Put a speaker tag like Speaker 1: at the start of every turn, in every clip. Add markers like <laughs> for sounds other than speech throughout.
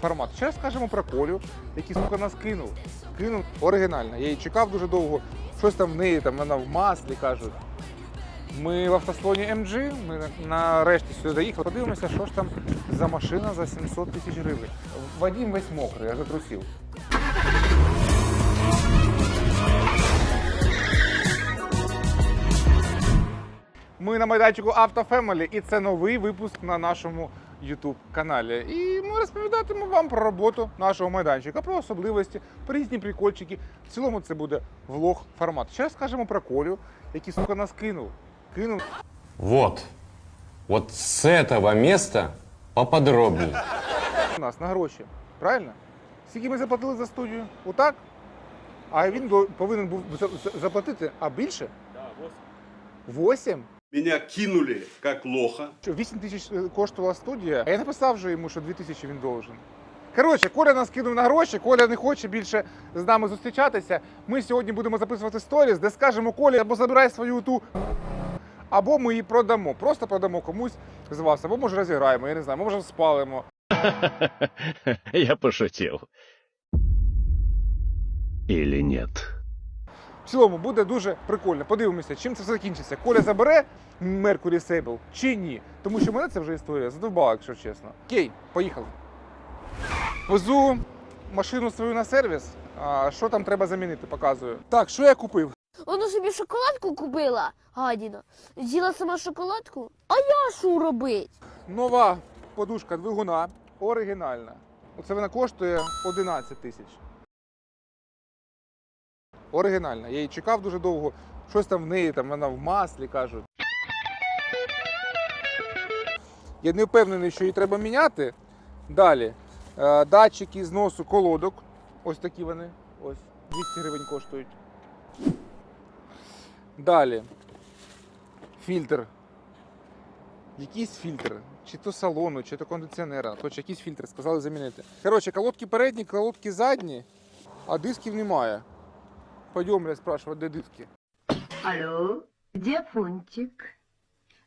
Speaker 1: формат. Ще скажемо про Колю, який сука нас кинув. Кинув оригінально. Я її чекав дуже довго. Щось там в неї, там вона в маслі кажуть. Ми в автослоні MG, ми нарешті сюди доїхали. Подивимося, що ж там за машина за 700 тисяч гривень. Вадім весь мокрий, я затрусив. Ми на майданчику Автофемелі, і це новий випуск на нашому Ютуб каналі. І ми розповідатимемо вам про роботу нашого майданчика, про особливості, про різні прикольчики. В цілому це буде влог формат. Ще розкажемо про колю, який сука нас кинув. Кинув.
Speaker 2: Вот. От з цього места поподробнее.
Speaker 1: У нас на гроші. Правильно? Скільки ми заплатили за студію? Отак? А він повинен був заплатити, а більше? Так, 8. 8?
Speaker 3: Меня кинули як лоха.
Speaker 1: Що 8 тисяч э, коштувала студія, а я написав вже йому, що 2 тисячі він должен. Коротше, Коля нас кинув на гроші, Коля не хоче більше з нами зустрічатися. Ми сьогодні будемо записувати сторіс, де скажемо Колі, або забирай свою ту, або ми її продамо. Просто продамо комусь з вас, або може розіграємо, я не знаю, може спалимо. <laughs>
Speaker 4: Я пошутив. Или нет?
Speaker 1: В цілому буде дуже прикольно. Подивимося, чим це все закінчиться. Коля забере Mercury Sable чи ні. Тому що мене це вже історія задовбала, якщо чесно. Окей, поїхали. Везу машину свою на сервіс. А що там треба замінити, показую. Так, що я купив?
Speaker 5: Вона собі шоколадку купила, гадіна. З'їла сама шоколадку. А я що робить?
Speaker 1: Нова подушка двигуна, оригінальна. Оце вона коштує 11 тисяч. Оригінальна. Я її чекав дуже довго. Щось там в неї, там вона в маслі кажуть. Я не впевнений, що її треба міняти. Далі. Е, Датчики зносу колодок. Ось такі вони. Ось. 200 гривень коштують. Далі. Фільтр якийсь фільтр, чи то салону, чи то кондиціонера, точно якийсь фільтр сказали замінити. Коротше, колодки передні, колодки задні, а дисків немає. Пойдем, я спрашиваю, де диски.
Speaker 6: Алло, где Фунтик?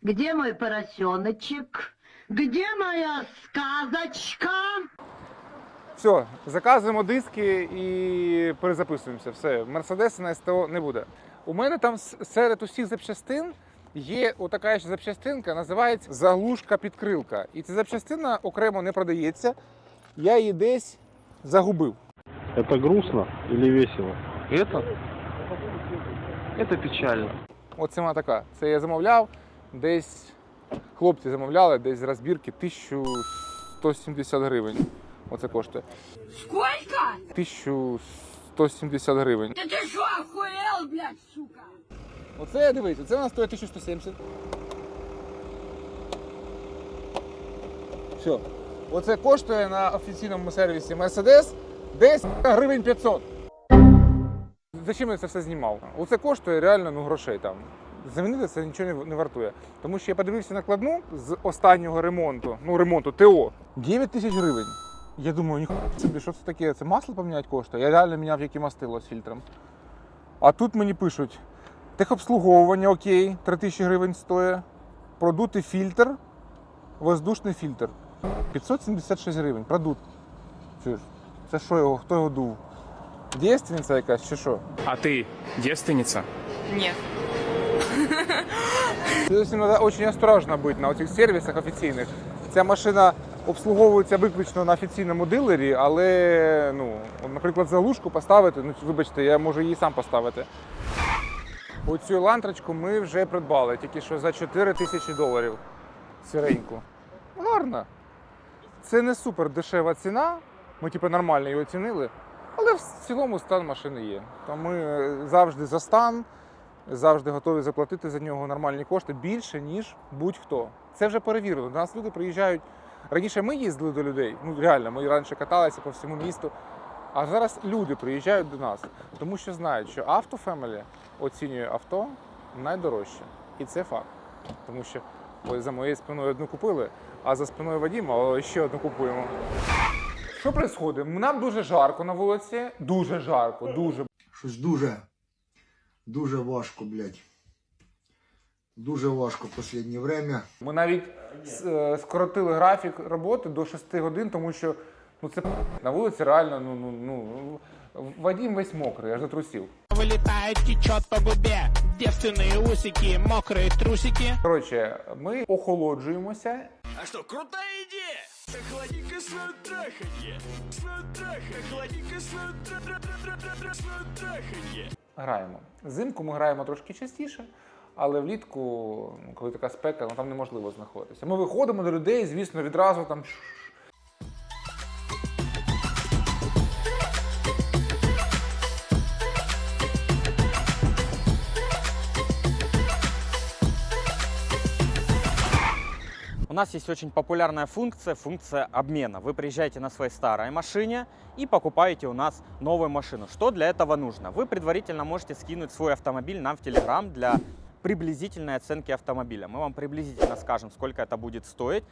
Speaker 6: Где мой поросеночек? Где моя сказочка?
Speaker 1: Все, заказуємо диски і перезаписуємося. Все, Мерседеса на СТО не буде. У мене там серед усіх запчастин є отака ще запчастинка, називається заглушка підкрилка. І ця запчастина окремо не продається. Я її десь загубив.
Speaker 7: Это грустно или весело?
Speaker 8: Это? Это печально.
Speaker 1: Оце вона така. Це я замовляв. Десь хлопці замовляли, десь з розбірки 1170 гривень. Оце коштує.
Speaker 5: Сколько?
Speaker 1: 1170 гривень.
Speaker 5: Та ти що, охуєл, блядь, сука?
Speaker 1: Оце дивись, оце вона стоїть 1170. Все. Оце коштує на офіційному сервісі Mercedes десь гривень 500. Зачем я це все знімав? Оце коштує реально ну, грошей там. Замінити це нічого не, вартує. Тому що я подивився накладну з останнього ремонту, ну ремонту ТО, 9 тисяч гривень. Я думаю, ніхуя собі, що це таке? Це масло поміняти коштує. Я реально міняв які мастило з фільтром. А тут мені пишуть: техобслуговування, окей, 3 тисячі гривень стоїть. Продути фільтр, воздушний фільтр. 576 гривень. Продут. Це що його? Хто його дув? Дійственниця якась чи що?
Speaker 8: А ты девственница?
Speaker 9: Нет. <laughs>
Speaker 1: Здесь надо очень осторожно бути на цих сервісах офіційних. Ця машина обслуговується виключно на офіційному дилері, але, ну, наприклад, заглушку поставити, ну, вибачте, я можу її сам поставити. Оцю лантрочку ми вже придбали, тільки що за 4 тисячі доларів сіреньку. Гарно. Це не супер дешева ціна. Ми типу нормально її оцінили, але в цілому стан машини є. То ми е, завжди за стан, завжди готові заплатити за нього нормальні кошти більше, ніж будь-хто. Це вже перевірено. До нас люди приїжджають. Раніше ми їздили до людей, ну реально, ми раніше каталися по всьому місту. А зараз люди приїжджають до нас, тому що знають, що автофемелі оцінює авто найдорожче. І це факт. Тому що ось за моєю спиною одну купили, а за спиною Вадима ще одну купуємо. Що відбувається? Нам дуже жарко на вулиці, дуже жарко, дуже.
Speaker 10: Щось дуже, дуже важко, блядь. Дуже важко в останнє время.
Speaker 1: Ми навіть с- е, скоротили графік роботи до 6 годин, тому що Ну це на вулиці реально, ну ну ну Вадім весь мокрий, аж до трусів.
Speaker 9: Вылетает, течет по губе Девственные усики, мокрые трусики
Speaker 1: Коротше, ми охолоджуємося.
Speaker 9: А что, крутая идея? Траханье Охлади-ка свое свое траханье
Speaker 1: Граємо. Взимку ми граємо трошки частіше, але влітку, ну, коли така спека, ну там неможливо знаходитися. Ми виходимо до людей, звісно, відразу там.
Speaker 11: У нас есть очень популярная функция, функция обмена. Вы приезжаете на своей старой машине и покупаете у нас новую машину. Что для этого нужно? Вы предварительно можете скинуть свой автомобиль нам в Telegram для приблизительной оценки автомобиля. Мы вам приблизительно скажем, сколько это будет стоить.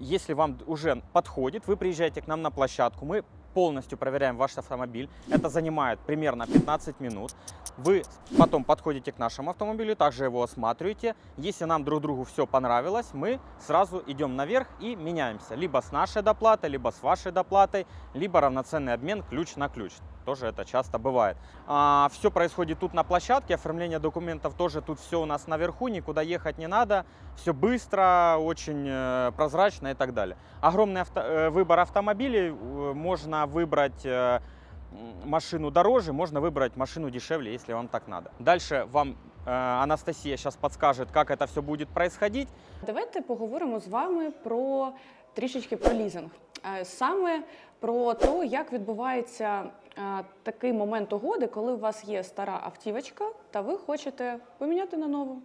Speaker 11: Если вам уже подходит, вы приезжаете к нам на площадку, мы полностью проверяем ваш автомобиль. Это занимает примерно 15 минут. Вы потом подходите к нашему автомобилю, также его осматриваете. Если нам друг другу все понравилось, мы сразу идем наверх и меняемся. Либо с нашей доплатой, либо с вашей доплатой, либо равноценный обмен ключ на ключ Тоже это часто бывает. все происходит тут на площадке, оформление документов тоже тут все у нас наверху, никуда ехать не надо. Все быстро, очень э, прозрачно и так далее. Огромный авто- э, выбор автомобилей. э, Можно выбрать э, м, машину дороже, можно выбрать машину дешевле, если вам так надо. Дальше вам э, Анастасия сейчас подскажет, как это все будет происходить.
Speaker 12: Давайте поговоримо з вами про трішечки про лізинг. Е, Саме про те, як відбувається е, такий момент угоди, коли у вас є стара автівочка, та ви хочете поміняти на нову.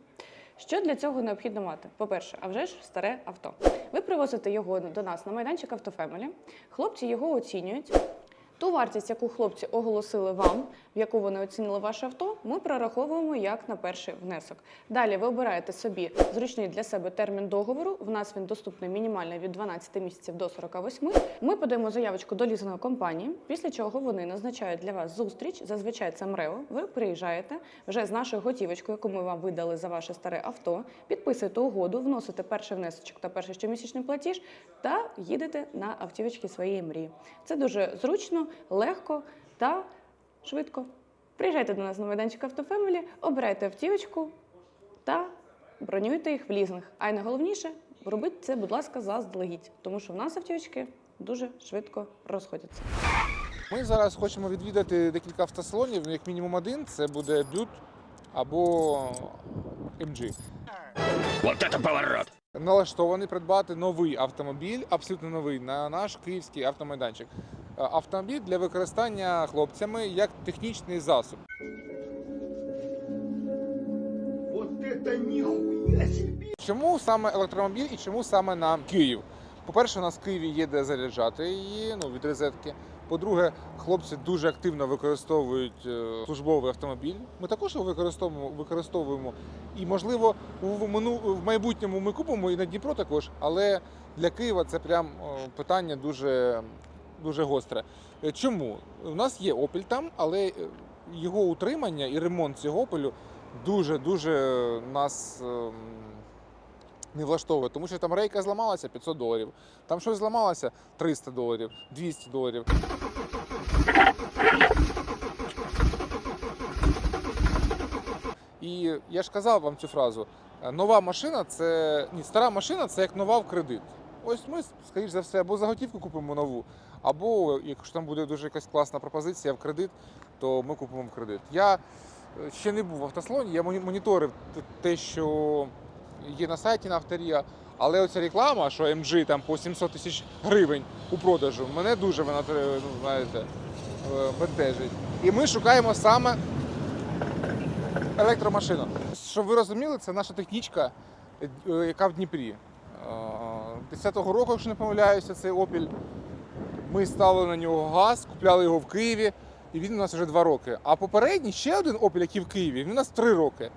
Speaker 12: Що для цього необхідно мати? По-перше, а вже ж старе авто. Ви привозите його до нас на майданчик Автофемелі. Хлопці його оцінюють. Ту вартість, яку хлопці оголосили вам, в яку вони оцінили ваше авто, ми прораховуємо як на перший внесок. Далі ви обираєте собі зручний для себе термін договору. В нас він доступний мінімально від 12 місяців до 48. Ми подаємо заявочку до лізингової компанії, після чого вони назначають для вас зустріч. Зазвичай це МРЕО. Ви приїжджаєте вже з нашою готівочкою, яку ми вам видали за ваше старе авто, підписуєте угоду, вносите перший внесочок та перший щомісячний платіж та їдете на автівочки своєї мрії. Це дуже зручно, легко та швидко. Приїжджайте до нас на майданчик Автофемелі, обирайте автівочку та бронюйте їх в лізинг. А й найголовніше, робіть це, будь ласка, заздалегідь, тому що в нас автівочки дуже швидко розходяться.
Speaker 1: Ми зараз хочемо відвідати декілька автосалонів, як мінімум один. Це буде Бют або MG.
Speaker 4: Вот это поворот!
Speaker 1: Налаштований придбати новий автомобіль, абсолютно новий, на наш київський автомайданчик. Е, Автомобіль для використання хлопцями як технічний засіб.
Speaker 10: Себе!
Speaker 1: Чому саме електромобіль і чому саме на Київ? По-перше, у нас в Києві є де заряджати її ну, від розетки. По-друге, хлопці дуже активно використовують е, службовий автомобіль. Ми також його використовуємо, використовуємо. І, можливо, в, мину, в майбутньому ми купимо і на Дніпро також, але для Києва це прям питання дуже, дуже гостре. Е, Чому? У нас є Opel там, але е, його утримання і ремонт цього Opel дуже-дуже нас. ем, не влаштовує, тому що там рейка зламалася 500 доларів, там щось зламалося 300 доларів, 200 доларів. І я ж казав вам цю фразу: е, нова машина це ні, стара машина це як нова в кредит. Ось ми, скоріш за все, або за готівку купимо нову, або якщо там буде дуже якась класна пропозиція в кредит, то ми купимо в кредит. Я е, ще не був в автослоні, я моніторив те, що є на сайті на авторія, але оця реклама, що MG там по 700 тисяч гривень у продажу, мене дуже вона е, ну, знаєте, е, бентежить. І ми шукаємо саме електромашину. Щоб ви розуміли, це наша технічка, яка в Дніпрі. Е, 10-го року, якщо не помиляюся, цей Opel. Ми ставили на нього газ, купляли його в Києві, і він у нас вже два роки. А попередній ще один Opel, який в Києві, він у нас три роки.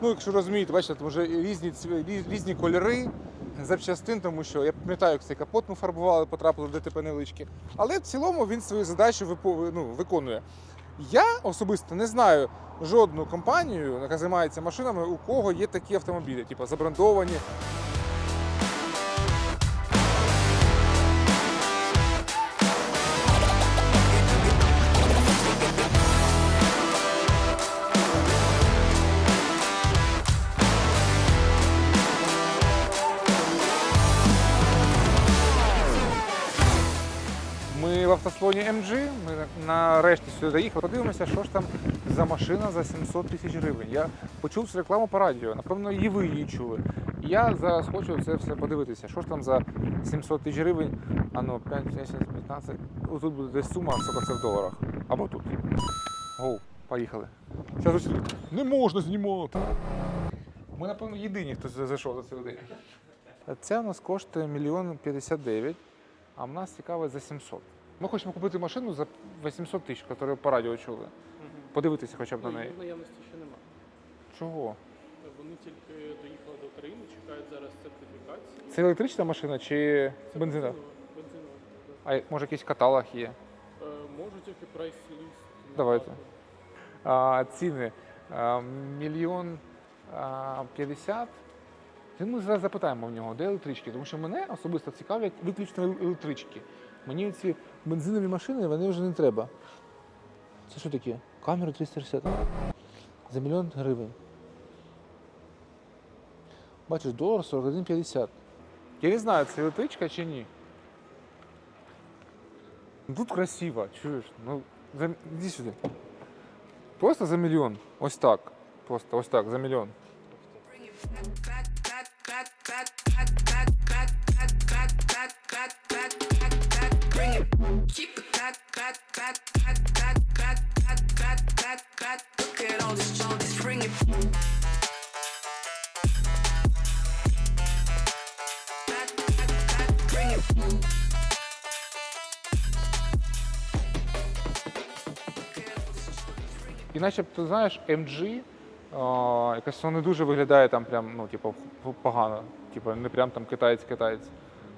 Speaker 1: Ну, якщо розумієте, бачите, там вже різні, різні кольори запчастин, тому що я пам'ятаю, як цей капот ми фарбували, потрапили в ДТП невеличкі. Але в цілому він свою задачу ну, виконує. Я особисто не знаю жодну компанію, яка займається машинами, у кого є такі автомобілі, типу забрендовані. В автослоні MG. Ми нарешті сюди доїхали. Подивимося, що ж там за машина за 700 тисяч гривень. Я почув цю рекламу по радіо. Напевно, і ви її чули. Я зараз хочу це все подивитися. Що ж там за 700 тисяч гривень? А ну, 5, 10, 15. Тут буде десь сума, скільки це в доларах. Або тут. Гоу, поїхали. Зараз не можна знімати. Ми, напевно, єдині, хто зайшов за цей день. Це у нас коштує мільйон 59, а в нас цікавить за 700. Ми хочемо купити машину за 800 тисяч, яку по радіо чули. Подивитися хоча б на неї.
Speaker 8: наявності ще немає.
Speaker 1: Чого?
Speaker 8: Вони тільки доїхали до України, чекають зараз сертифікації.
Speaker 1: Це електрична машина чи бензина? А може якийсь каталог є?
Speaker 8: Е, Можуть тільки прайс-ліст.
Speaker 1: Давайте. А, ціни а, мільйон а, п'ятдесят. Це Ми зараз запитаємо в нього, де електрички, тому що мене особисто цікавлять виключно електрички. Мені ці бензинові машини вони вже не треба. Це що таке? Камера 360. За мільйон гривень. Бачиш, долар 41,50. Я не знаю, це електричка чи ні. Ну, Тут красиво, чуєш? Ну, за... іди сюди. Просто за мільйон. Ось так. Просто ось так, за мільйон. І начебто, знаєш, MG, а, якось воно не дуже виглядає там прям, ну, типу, п- погано. Типу, не прям там китаєць-китаєць.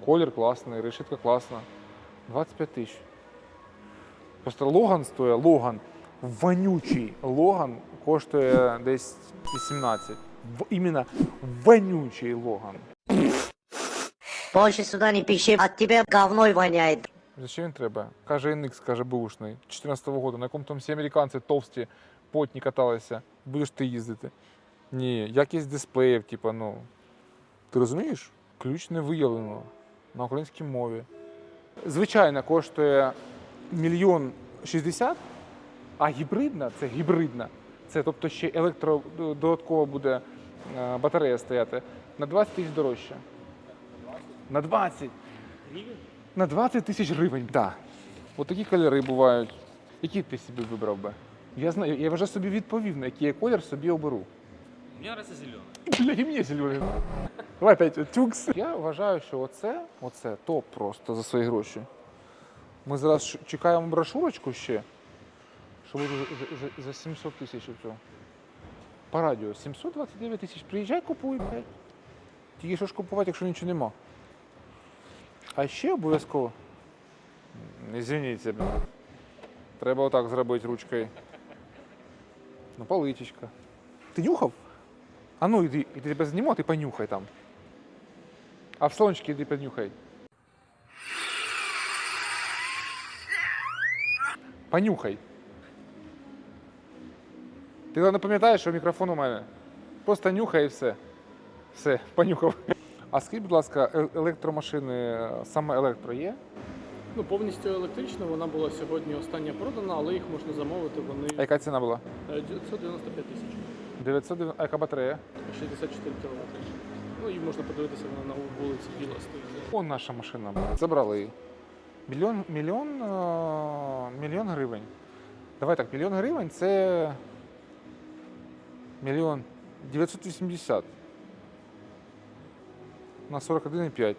Speaker 1: Колір класний, решітка класна. 25 тисяч. Просто Логан стоїть, Логан, вонючий Логан коштує десь 18. В, іменно вонючий Логан.
Speaker 6: Больше сюда не пиши, от тебя говной воняет.
Speaker 1: Зачем він треба? Каже NX, каже бушний, 14-го року, на якому там всі американці товсті, потні каталися. Будеш ти їздити. Ні, якість дисплеїв, типу, ну. Ти розумієш? Ключ не виявлено на українській мові. Звичайно, коштує мільйон шістдесят, а гібридна це гібридна. Це тобто ще електро додатково буде е, батарея стояти на 20 тисяч дорожче. На 20. На 20 тисяч гривень, так. Да. От такі кольори бувають. Які ти собі вибрав би? Я знаю, я вже собі відповів, на який я колір собі оберу.
Speaker 8: Мені нравится зелений.
Speaker 1: Бля, і мені зелений. Давай опять тюкс. Я вважаю, що оце, оце топ просто за свої гроші. Ми зараз чекаємо брошурочку ще, що буде за, за, за 700 тисяч цього. По радіо 729 тисяч. Приїжджай, купуй, блядь. Тільки що ж купувати, якщо нічого нема. А ще обов'язково. Извините, блядь. Треба отак зробити ручкою. Ну, паличечка. Ти нюхав? А ну іди, іди тебе зніму, а ти понюхай там. А в сонечки іди понюхай. Понюхай. Ти не пам'ятаєш, що мікрофон у мене? Просто нюхай і все. Все, <laughs> понюхав. А скажіть, будь ласка, е- електромашини, е, саме електро є?
Speaker 8: Ну, повністю електрична, вона була сьогодні остання продана, але їх можна замовити, вони
Speaker 1: А яка ціна була?
Speaker 8: е, 995 тисяч,
Speaker 1: 990, а яка батарея?
Speaker 8: 64 кілометри. Ну, і можна подивитися, вона на вулиці Біла стоїть.
Speaker 1: О, наша машина. Забрали її. Мільйон, мільйон, е, мільйон гривень. Давай так, мільйон гривень це мільйон 980 на 41,5.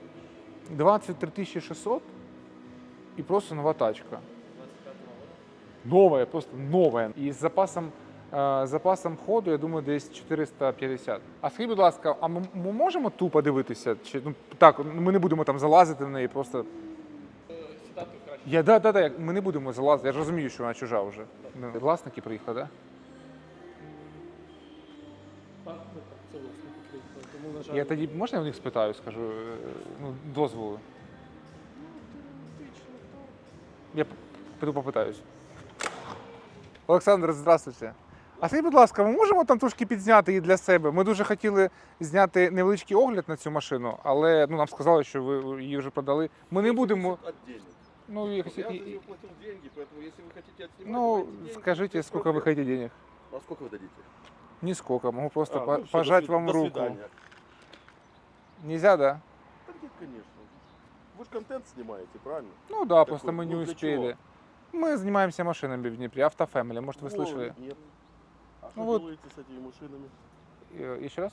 Speaker 1: 23 600 і просто нова тачка. Новая, просто новая. І з запасом, запасом ходу, я думаю, десь 450. А скажіть, будь ласка, а ми, ми можемо ту подивитися? Чи, ну, так, ми не будемо там залазити в неї, просто.
Speaker 8: Сідати краще.
Speaker 1: Я, да, да, да, ми не будемо залазити, я ж розумію, що вона чужа вже. Ну, Власники приїхали, так?
Speaker 8: Так, так, так, це власне потрібно. Тому, на жаль,
Speaker 1: Да? Я тоді можна я у них спитаю, скажу, е, ну, дозволу. Я п- піду попитаюсь. Олександр, здравствуйте. А скажіть, будь ласка, ми можемо там трошки підзняти її для себе? Ми дуже хотіли зняти невеличкий огляд на цю машину, але ну, нам сказали, що ви її вже продали. Ми не будемо. Ну, и-
Speaker 7: Я за
Speaker 1: и-
Speaker 7: нее платил деньги, поэтому если вы хотите отснимать,
Speaker 1: ну
Speaker 7: давайте деньги,
Speaker 1: скажите,
Speaker 7: без
Speaker 1: сколько вы
Speaker 7: проблем.
Speaker 1: хотите денег?
Speaker 7: А сколько вы дадите?
Speaker 1: Нисколько, могу просто
Speaker 7: А,
Speaker 1: по-
Speaker 7: ну всё,
Speaker 1: пожать
Speaker 7: до свид-
Speaker 1: вам
Speaker 7: до
Speaker 1: руку.
Speaker 7: свидания.
Speaker 1: Нельзя, да?
Speaker 7: Да нет, конечно. Вы же контент снимаете, правильно?
Speaker 1: Ну да, просто
Speaker 7: Такой,
Speaker 1: мы не
Speaker 7: ну, для
Speaker 1: успели. Мы занимаемся машинами в Днепре, автофэмили, может вы
Speaker 7: О,
Speaker 1: слышали?
Speaker 7: Нет. А что
Speaker 1: Ну вот.
Speaker 7: делаете с этими машинами?
Speaker 1: Э, Еще раз?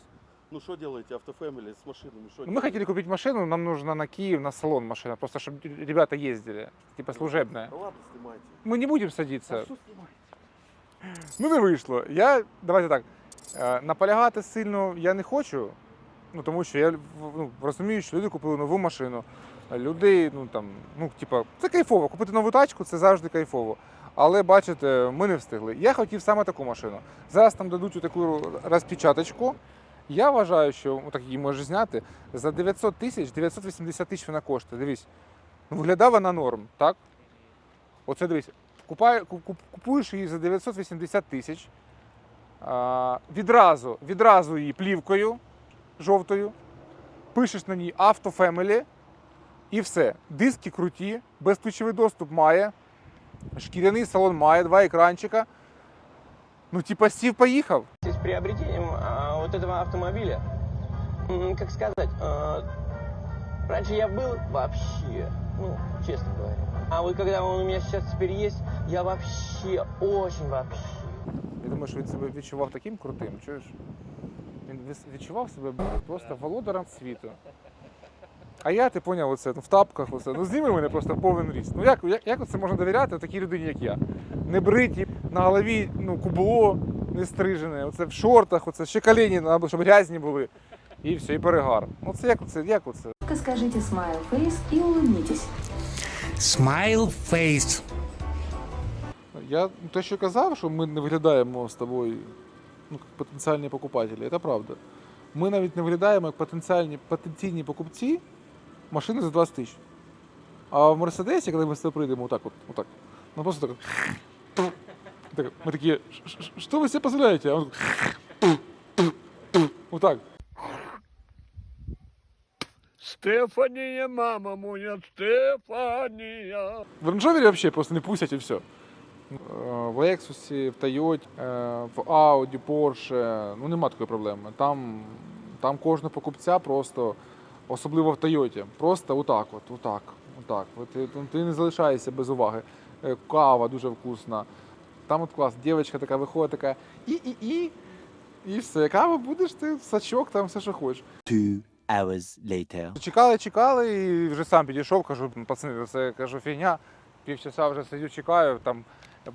Speaker 7: Ну что делаете, автофэмили с машинами? Что
Speaker 1: Ну, Мы
Speaker 7: делаете?
Speaker 1: хотели купить машину, нам нужно на Киев, на салон машина, просто чтобы ребята ездили, типа служебная.
Speaker 7: Да ладно, снимайте.
Speaker 1: Мы не будем садиться.
Speaker 7: А что снимаете?
Speaker 1: Ну не вийшло. Я, давайте так, е, наполягати сильно я не хочу, ну тому що я ну, розумію, що люди купили нову машину. Люди, ну там, ну, типа, це кайфово. Купити нову тачку це завжди кайфово. Але бачите, ми не встигли. Я хотів саме таку машину. Зараз там дадуть таку розпечаточку. Я вважаю, що ну, так її може зняти. За 900 тисяч, 980 тисяч вона коштує. Дивись, ну, виглядає вона норм, так? Оце куп- купуєш її за 980 тисяч. Відразу, відразу її плівкою жовтою, пишеш на ній автофемелі і все. Диски круті, безключовий доступ має, шкіряний салон має, два екранчика. Ну, типа, сів, поїхав.
Speaker 9: С приобретением а, вот этого автомобиля, м, как сказать, а, раньше я был вообще, ну, честно говоря. А вот когда он у меня сейчас теперь есть, я вообще, очень вообще.
Speaker 1: Я думаю, що він себе відчував таким крутим, чуєш? Він вис- відчував себе просто володарем світу. А я, ти поняв, оце, ну, в тапках, оце, ну зніми мене просто повен ріст. Ну як, як, як це можна довіряти такій людині, як я? Не бриті, на голові ну, кубло не стрижене, оце в шортах, оце ще коліні, треба, щоб грязні були. І все, і перегар. Ну це як оце, як оце?
Speaker 13: Скажите smile face и улыбнитесь.
Speaker 9: Smile face.
Speaker 1: Я ну, те, що казав, що ми не виглядаємо з тобою ну, як потенціальні покупателі, це правда. Ми навіть не виглядаємо як потенціальні, потенційні покупці машини за 20 тисяч. А в Мерседесі, коли ми з тобою прийдемо, отак от, отак. Ну просто так. так ми такі, «Ш- ш- ш- що ви себе дозволяєте? А так, Отак.
Speaker 9: Стефания, мама моя, Стефания.
Speaker 1: В рейндж вообще просто не пустять і все. В Lexus, в е, в Audi, Porsche, ну нема такої проблеми. Там, там кожного покупця просто, особливо в Toyota, просто отак от, отак, отак. Ти, ти не залишаєшся без уваги. Е, Кава дуже вкусна. Там от клас, дівчинка така виходить, така і-і-і. І все, кава будеш ти, сачок, там все, що хочеш.
Speaker 9: hours later.
Speaker 1: Чекали, чекали, і вже сам підійшов, кажу, пацани, це кажу, фігня. Півчаса вже сидю, чекаю, там,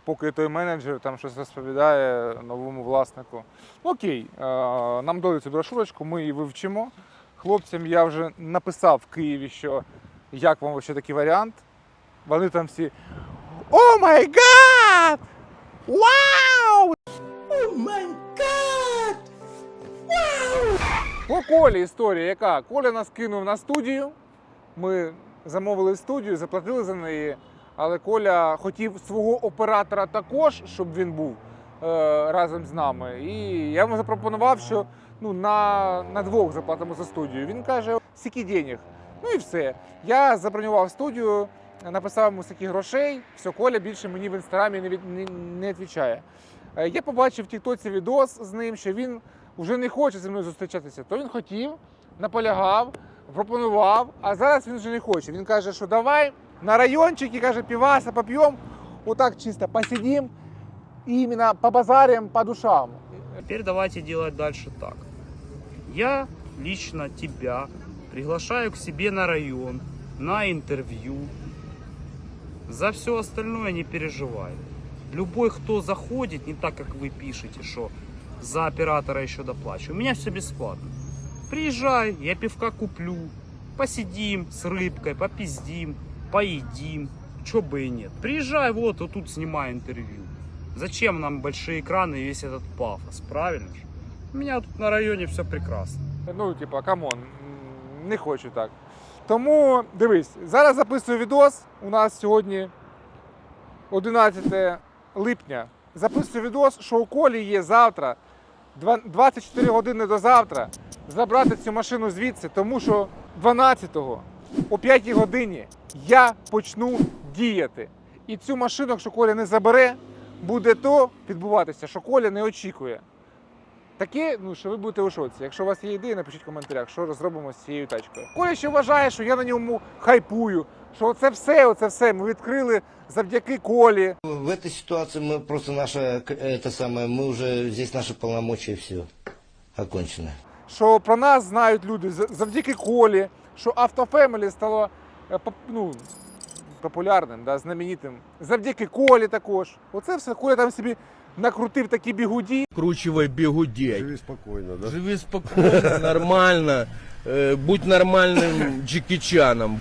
Speaker 1: поки той менеджер там щось розповідає новому власнику. Окей, е, нам дали цю брошурочку, ми її вивчимо. Хлопцям я вже написав в Києві, що як вам ще такий варіант. Вони там всі. О май гад! Вау!
Speaker 9: О май гад!
Speaker 1: По Колі історія яка? Коля нас кинув на студію. Ми замовили студію, заплатили за неї. Але Коля хотів свого оператора також, щоб він був е, разом з нами. І я йому запропонував, що ну, на, на двох заплатимо за студію. Він каже, скільки денег. Ну і все. Я забронював студію, написав йому скільки грошей. Все, Коля більше мені в інстаграмі не, від, не, не відповідає. Е, Я побачив в Тіктоці відос з ним, що він вже не хоче зі мною зустрічатися. То він хотів, наполягав, пропонував, а зараз він вже не хоче. Він каже, що давай на райончики, каже, піваса поп'ємо, отак чисто посидім, і іменно побазарим по душам.
Speaker 8: Теперь давайте делать дальше так. Я лично тебя приглашаю к себе на район, на интервью. За все остальное не переживай. Любой, кто заходит, не так, как вы пишете, что за оператора еще доплачу. У меня все бесплатно. Приезжай, я пивка куплю, посидим с рыбкой, попиздим, поедим. Чё бы и нет. Приезжай, вот, вот тут снимай интервью. Зачем нам большие экраны и весь этот пафос, правильно же? У меня тут на районе все прекрасно.
Speaker 1: Ну, типа, камон, м, не хочу так. Тому дивись, зараз записую відос. У нас сьогодні 11 липня. Записую відос, що у колі є завтра, два- 24 години до завтра, забрати цю машину звідси, тому що 12-го о 5 годині я почну діяти. І цю машину, якщо Коля не забере, буде то відбуватися, що Коля не очікує. Таке, ну що ви будете у шоці. Якщо у вас є ідеї, напишіть в коментарях, що розробимо з цією тачкою. Коля ще вважає, що я на ньому хайпую, що оце все, оце все ми відкрили завдяки Колі.
Speaker 14: В этой ситуации мы просто наше, к- это самое, мы уже, здесь наши полномочия, все, окончено.
Speaker 1: що про нас знають люди з- завдяки Колі, що Автофемелі стало е, поп- ну, популярним, да, знаменитим. Завдяки Колі також. Оце все Коля там собі накрутив такі бігуді.
Speaker 15: Кручивай бігудей.
Speaker 7: Живи спокойно, да?
Speaker 15: Живи спокійно, нормально. Е, Будь нормальним Джекі Чаном.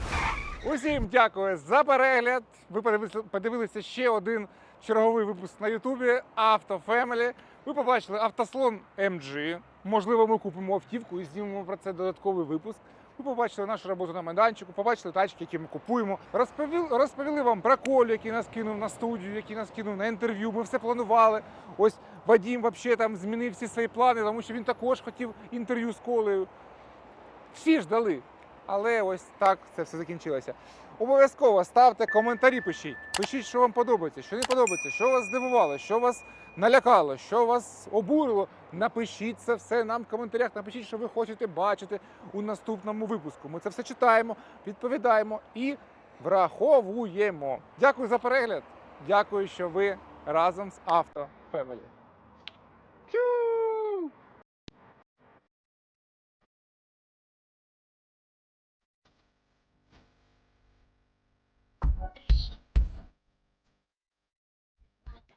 Speaker 1: Усім дякую за перегляд. Ви подивилися- подивилися ще один черговий випуск на Ютубі Автофемелі. Ви побачили автослон MG. Можливо, ми купимо автівку і знімемо про це додатковий випуск. Ви побачили нашу роботу на майданчику, побачили тачки, які ми купуємо. Розповіли, розповіли вам про Колю, який нас кинув на студію, який нас кинув на інтерв'ю. Ми все планували. Ось Вадім взагалі там змінив всі свої плани, тому що він також хотів інтерв'ю з Колею. Всі ж дали. Але ось так це все закінчилося. Обов'язково ставте коментарі, пишіть. Пишіть, що вам подобається, що не подобається, що вас здивувало, що вас налякало, що вас обурило. Напишіть це все нам в коментарях. Напишіть, що ви хочете бачити у наступному випуску. Ми це все читаємо, відповідаємо і враховуємо. Дякую за перегляд. Дякую, що ви разом з Авто Family.